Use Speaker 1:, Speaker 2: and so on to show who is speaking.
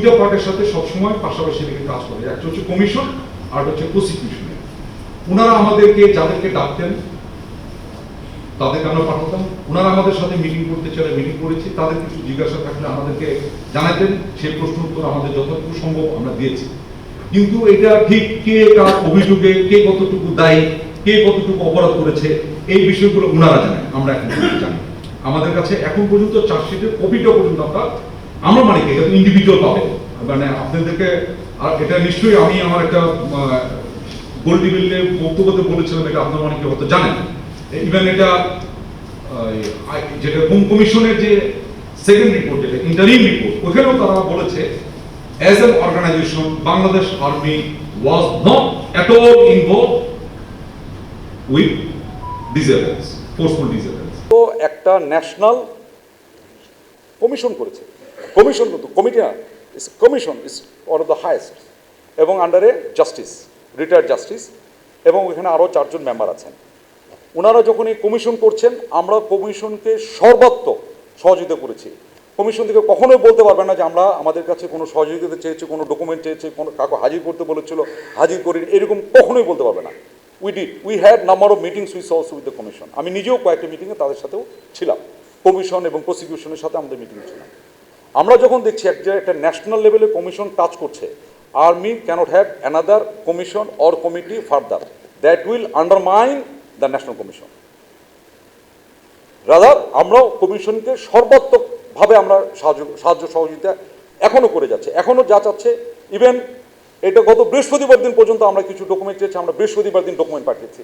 Speaker 1: দুইটা পার্টের সাথে সবসময় পাশাপাশি রেখে কাজ করে। একটা হচ্ছে কমিশন আর হচ্ছে প্রসিকিউশন ওনারা আমাদেরকে যাদেরকে ডাকতেন, তাদেরকে আমরা পাঠাতাম। ওনারা আমাদের সাথে মিটিং করতে চাইলে মিটিং করেছি। তাদের কিছু জিজ্ঞাসা থাকলে আমাদেরকে জানাতেন। সেই প্রশ্ন উত্তর আমাদের যতটুকু সম্ভব আমরা দিয়েছি। কিন্তু এটা ঠিক কে কার অভিযোগে, কে কতটুকু দায়ী, কে কতটুকু অপরাধ করেছে, এই বিষয়গুলো ওনারা জানেন। আমরা এখন জানি। আমাদের কাছে এখন পর্যন্ত চার্জশিটের কপিটা পর্যন্ত আমরা আমরা মানে কি? এটা ইন্ডিভিজুয়াল পাবেন মানে আপনাদেরকে, আর এটা নিশ্চয়ই আমি আমার একটা গোল্ডি বিল্লে বক্তব্যতে বলেছিলাম, এটা আপনারা অনেকে হয়তো জানেন। ইভেন এটা যেটা হোম কমিশনের যে সেকেন্ড রিপোর্ট যেটা ইন্টারিম রিপোর্ট ওখানেও তারা বলেছে as an organisation Bangladesh army was not at all involve with disappearance forceful disappearance
Speaker 2: তো একটা ন্যাশনাল কমিশন করেছে। কমিশন কিন্তু কমিটি না is commission is one of the highest এবং আন্ডারে জাস্টিস রিটায়ার্ড জাস্টিস এবং এখানে আরও চারজন মেম্বার আছেন। ওনারা যখন এই কমিশন করছেন, আমরা কমিশনকে সর্বাত্মক সহযোগিতা করেছি। কমিশন থেকে কখনোই বলতে পারবে না যে আমরা আমাদের কাছে কোনো সহযোগিতা চেয়েছি, কোনো ডকুমেন্ট চেয়েছি, কোনো কাউকে হাজির করতে বলেছিল, হাজির করি এরকম কখনোই বলতে পারবে না। We did we had number of meetings with also with the commission আমি নিজেও কয়েকটা মিটিংয়ে তাদের সাথেও ছিলাম। কমিশন এবং প্রসিকিউশনের সাথে আমাদের মিটিং ছিলাম। আমরা যখন দেখছি একটা ন্যাশনাল লেভেলে কমিশন কাজ করছে army cannot have another commission or committee further that will undermine the national commission rather আমরাও কমিশনকে সর্বাত্মকভাবে আমরা সাহায্য সাহায্য সহযোগিতা এখনও করে যাচ্ছে। এখনও যা চাচ্ছে ইভেন এটা গত বৃহস্পতিবার দিন পর্যন্ত আমরা কিছু ডকুমেন্ট চেয়েছি, আমরা বৃহস্পতিবার দিন ডকুমেন্ট পাঠিয়েছি।